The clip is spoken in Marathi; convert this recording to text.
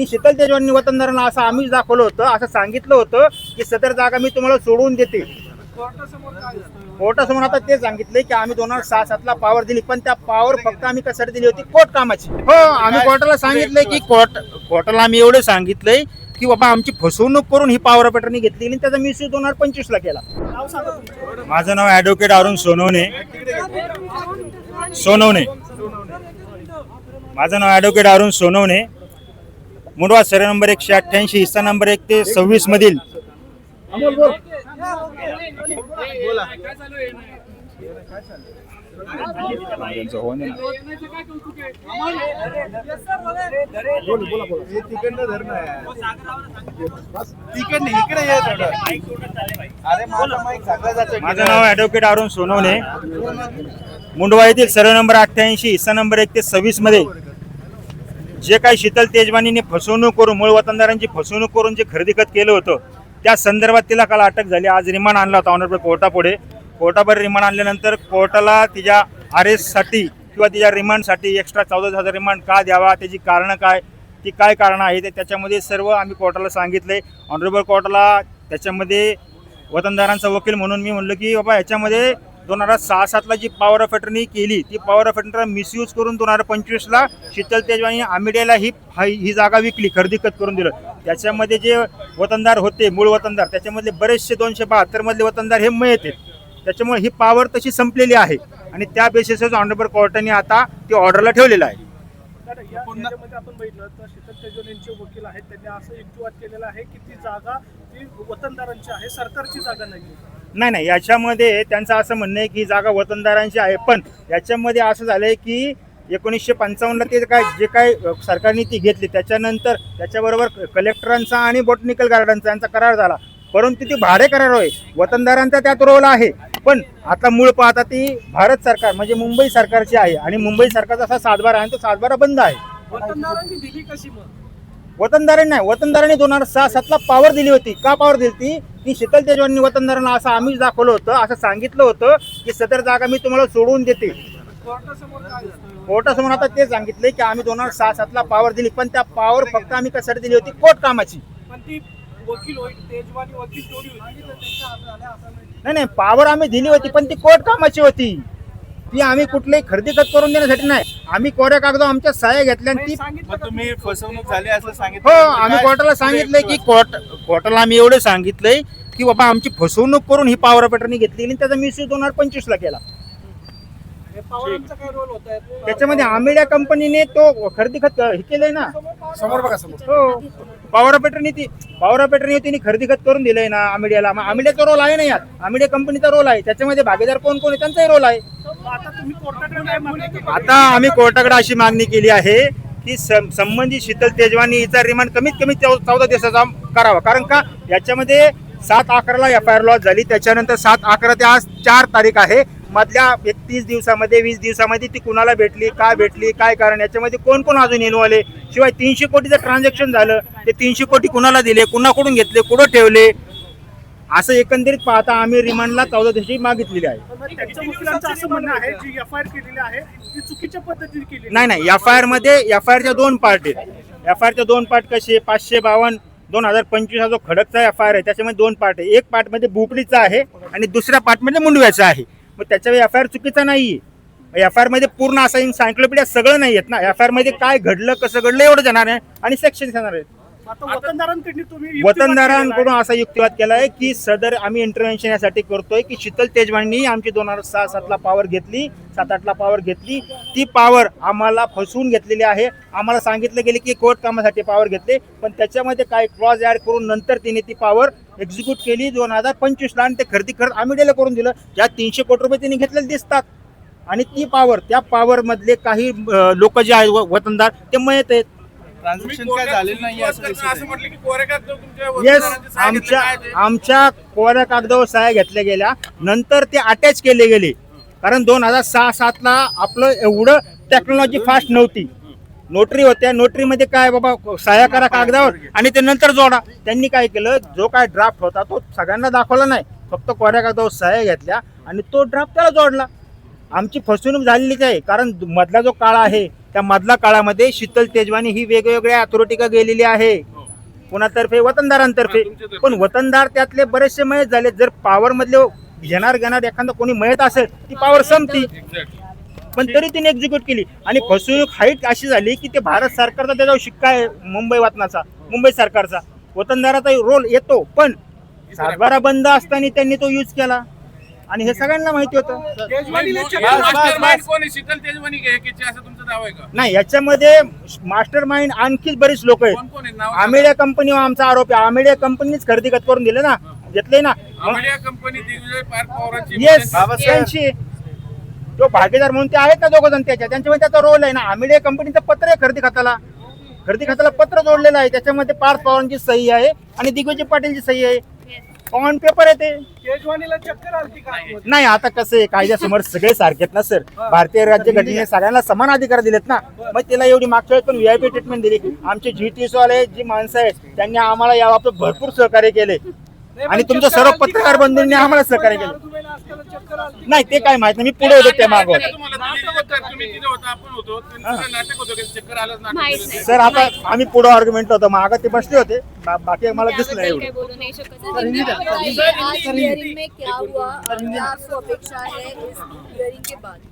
की शीतल तेजवानी वतनदारांना असं आम्हीच दाखवलं होतं असं सांगितलं होतं की सदर जागा मी तुम्हाला सोडवून देते. कोर्टासमोर आता ते सांगितले की आम्ही दोन हजार सहा सातला पॉवर दिली पण त्या पॉवर फक्त आम्ही कशासाठी दिली होती? कोर्ट कामाची. हो आम्ही कोर्टाला सांगितलंय की कोर्ट कोर्टाला आम्ही एवढं सांगितलंय की बाबा आमची फसवणूक करून ही पॉवर ऑपरेटरनी घेतली आणि त्याचा मिसयूज दोन हजार पंचवीस ला केला. माझं नाव ऍडव्होकेट अरुण सोनवणे. सोनवणे. माझं नाव advocate Arun Sonawane. Mundhwa survey number एकशे अठ्ठ्याऐंशी हिस्सा नंबर एक ते सव्वीस मधील. माझं नाव ऍडव्होकेट अरुण सोनवणे. मुंडवा येथील सर्व नंबर अठ्ठ्याऐंशी हिस्सा नंबर एक ते सव्वीसमध्ये. जे काही शीतल तेजवानीने फसवणूक करून मूळ वतनदारांची फसवणूक करून जे खरेदी खत केलं होतं त्या संदर्भात तिला काल अटक झाली. आज रिमांड आणला होता ऑनरेबल कोर्टापुढे कोर्टापुढे रिमांड आणल्यानंतर कोर्टाला तिच्या अरेस्टसाठी किंवा तिच्या रिमांडसाठी एक्स्ट्रा चौदा हजार रिमांड का द्यावा त्याची कारणं काय ती काय कारणं आहे ते त्याच्यामध्ये सर्व आम्ही कोर्टाला सांगितले ऑनरेबल कोर्टाला त्याच्यामध्ये वतनदारांचा वकील म्हणून मी म्हणलं की बाबा याच्यामध्ये दोन हजार सहा सातला जी पॉवर ऑफ अटर्नी केली ती पॉवर ऑफ अटर्नीचा मिसयूज करून दोन हजार पंचवीसला शीतल तेजवानी आमिडेला ही ही ही जागा विकली खरेदी खत करून दिलं. त्याच्यामध्ये जे वतनदार होते मूळ वतनदार त्याच्यामधले बरेचसे दोनशे बहात्तरमधले वतनदार हे मयत आहेत त्याच्यामुळे ही पॉवर तशी संपलेली आहे. आणि त्या बेसिसवर ऑनरेबल कोर्टाने आता ती ऑर्डरला ठेवलेलं आहे. आपण बघितलं तर शीतल वकील आहेत त्यांनी असं युक्तिवाद केलेला आहे की ती जागा ती वतनदारांची आहे सरकारची जागा नाही नाही नाही याच्यामध्ये त्यांचं असं म्हणणं आहे की जागा वतनदारांची आहे पण याच्यामध्ये असं झालंय की एकोणीसशे पंचावन्नला ते काय जे काय सरकारने ती घेतली त्याच्यानंतर त्याच्याबरोबर कलेक्टरांचा आणि बॉटनिकल गार्डनचा यांचा करार झाला. परंतु ती भाडे करार होय. वतनदारांचा त्यात रोल आहे. पण आता मूळ पाहता ती भारत सरकार म्हणजे मुंबई सरकारची आहे आणि मुंबई सरकारचा असा सातबारा आहे आणि तो सातबारा बंद आहे. वतनदारांनी नाही वतनदारांनी दोन हजार सहा सातला पॉवर दिली होती. का पॉवर दिली होती? की शीतल तेजवानी वतनदारांना असं आम्हीच दाखवलं होतं असं सांगितलं होतं की सदर जागा मी तुम्हाला सोडवून देते. कोर्टासमोर आता ते सांगितले की आम्ही दोन हजार सहा सातला पॉवर दिली पण त्या पॉवर फक्त आम्ही कशासाठी दिली होती? कोर्ट कामाची. नाही नाही पॉवर आम्ही दिली होती पण ती कोर्ट कामाची होती. ती आम्ही कुठलीही खरेदी खत करून देण्यासाठी नाही. आम्ही कोऱ्या कागद आमच्या सहाय्या घेतल्या आणि ती सांगितलं मग तुम्ही? फसवणूक झाली असं हो सांगितलं आम्ही काय- कोर्टाला सांगितलंय की कोर्ट कोर्टाला आम्ही एवढं सांगितलंय की बाबा आमची फसवणूक करून ही पॉवर ऑपरेटरनी घेतली आणि त्याचा मिसयूज दोन हजार पंचवीस ला केला. हे त्याच्यामध्ये आमिडा कंपनीने तो खरेदी खत हे केलंय ना? समोर बघा समोर. हो. पॉवर ऑपरेटरनी ती पॉवर ऑपरेटरने तिने खरेदी खत करून दिलंय ना आमिडियाला. मग आमिडियाचा रोल आहे ना यात? आमिडिया कंपनीचा रोल आहे. त्याच्यामध्ये भागीदार कोण कोण आहे? त्यांचाही रोल आहे. आता आम्ही कोर्टाकडे अशी मागणी केली आहे की सं- संबंधित शीतल तेजवानी हिचा रिमांड कमीत कमी चौ- चौदा दिवसाचा करावा. कारण का? याच्यामध्ये सात अकराला एफ आय आर लॉस झाली. त्याच्यानंतर सात अकरा ते आज चार तारीख आहे. मधल्या एकतीस दिवसामध्ये वीस दिवसामध्ये ती कुणाला भेटली काय भेटली काय कारण? याच्यामध्ये कोण कोण अजून इन्व्हॉल्व आहे शिवाय तीनशे कोटीचं ट्रान्झॅक्शन झालं. ते तीनशे कोटी कुणाला दिले? कुणाकडून घेतले? कुठं ठेवले? असं एकंदरीत पाहता आम्ही रिमांडला चौदा दिवशी मागितलेली आहे. पण त्यांच्या वकिलांचं असं म्हणणं आहे जी एफ आय आर केलेली आहे ती चुकीच्या पद्धतीने केली नाही नाही एफ आय आरमध्ये एफ आय आरच्या दोन पार्ट आहेत. एफ आय आरच्या दोन पार्ट कसे पाचशे बावन्न दोन हजार पंचवीस हा जो खडकचा एफ आय आर आहे त्याच्यामध्ये दोन पार्ट आहे एक पार्टमध्ये बुपडीचा आहे आणि दुसऱ्या पार्टमध्ये मुंडव्याचा आहे. मग त्याच्यावर एफ आय आर चुकीचा नाहीये. एफ आय आरमध्ये पूर्ण असा सायक्लोपीडिया सगळं नाही आहेत ना. एफ आय आरमध्ये काय घडलं कसं घडलं एवढं जाणार आहे आणि सेक्शन येणार आहे वतनदारांकडून. असा युक्तिवाद केलाय की सदर आम्ही इंटरव्हेन्शन यासाठी करतोय की शीतल तेजवानी आमची दोन हजार सहा सातला पॉवर घेतली सात आठला पॉवर घेतली. ती पॉवर आम्हाला फसवून घेतलेली आहे. आम्हाला सांगितलं गेले की कोर्ट कामासाठी पॉवर घेतले पण त्याच्यामध्ये काय क्लॉज ऍड करून नंतर तिने ती पॉवर एक्झिक्यूट केली. दोन हजार पंचवीसला आणि ते खरेदी खर्च आम्ही डेला करून दिलं. ज्या तीनशे कोटी रुपये तिने घेतलेले दिसतात. आणि ती पॉवर त्या पॉवर मधले काही लोक जे आहेत वतनदार ते मयत आहेत. ट्रान्झॅक्शन काय झालेलं नाही असं. येस आमच्या आमच्या कोऱ्या कागदावर सह्या घेतल्या गेल्या. नंतर ते अटॅच केले गेले. कारण दोन हजार सहा सातला आपलं एवढं टेक्नॉलॉजी फास्ट नव्हती. नोटरी होत्या. नोटरीमध्ये काय बाबा? सह्या करा कागदावर आणि ते नंतर जोडा. त्यांनी काय केलं? जो काय ड्राफ्ट होता तो सगळ्यांना दाखवला नाही. फक्त कोऱ्या कागदावर सह्या घेतल्या आणि तो ड्राफ्ट त्याला जोडला. आमची फसवणूक झालेलीच आहे. कारण मधला जो काळ आहे त्या मधल्या काळामध्ये शीतल तेजवानी ही वेगवेगळ्या अथॉरिटीका गेलेली आहे. कोणातर्फे? वतनदारांतर्फे. पण वतनदार त्यातले बरेचसे मयत झाले. जर पॉवर मधले घेणार घेणार एखादा कोणी मयत असेल ती पॉवर संपती. पण तरी तिने एक्झिक्यूट केली. आणि फसवणूक हाईट अशी झाली की ते भारत सरकारचा त्याच्यावर शिक्का आहे मुंबई वातनाचा मुंबई सरकारचा. वतनदाराचा रोल येतो पण सातबारा बंद असताना त्यांनी तो यूज केला. आणि हे सगळ्यांना माहिती होतं. नाही याच्यामध्ये मास्टर माइंड आणखीच बरीच लोक आहेत. आमेडिया कंपनीवर आमचा आरोप आहे. आमेडिया कंपनीच खरेदी खत करून दिले ना. घेतले ना. आमडिया कंपनी दिग्विजय पार्क पवारांची येस. त्यांची. तो भागीदार म्हणून ते आहेत ना दोघ जण त्याच्या. त्यांच्यामध्ये त्याचा रोल आहे ना. आमिडिया कंपनीचं पत्र आहे खरेदी खात्याला खरेदी खात्याला पत्र जोडलेलं आहे. त्याच्यामध्ये पार्थ पवारांची सही आहे आणि दिग्विजय पाटीलची सही आहे. ऑन पेपर आहे ते. तेजवानीला चक्कर आलती का? आतमध्ये? नाही आता कसं आहे कायद्यासमोर सगळे सारखेत ना सर भारतीय राज्य घटनेने सगळ्यांना समान अधिकार दिलेत ना. मग तिला एवढी मागच्या वेळेस पण व्हीआयपी ट्रीटमेंट दिली आमचे जी टी वाले जी माणसं आहेत त्यांनी आम्हाला या बाबतीत भरपूर सहकार्य केले. नाही, आणि तुमच्या चक्कर सर्व आलती का? पत्रकार बंधूंनी आम्हाला सहकार्य केलं दुबईला असताना चक्कर आलती. नाही ते काय माहीत नाही. मी पुढे होतो त्या मागं तुम्हाला दिलेली चक्कर, तुम्ही तिथे होता आपण होतो. तुमचं नाटक होतं की चक्कर आलंच नाटक माहीत केलं. नाही. सर आता आम्ही पुढे आर्ग्युमेंट होतो. मागं ते बसले होते. बा- बाकी मला दिसलं एवढं. बोलू नाही शकत. आज हियरिंग में क्या हुआ? क्या आपको अपेक्षा है इस हियरिंग के बाद?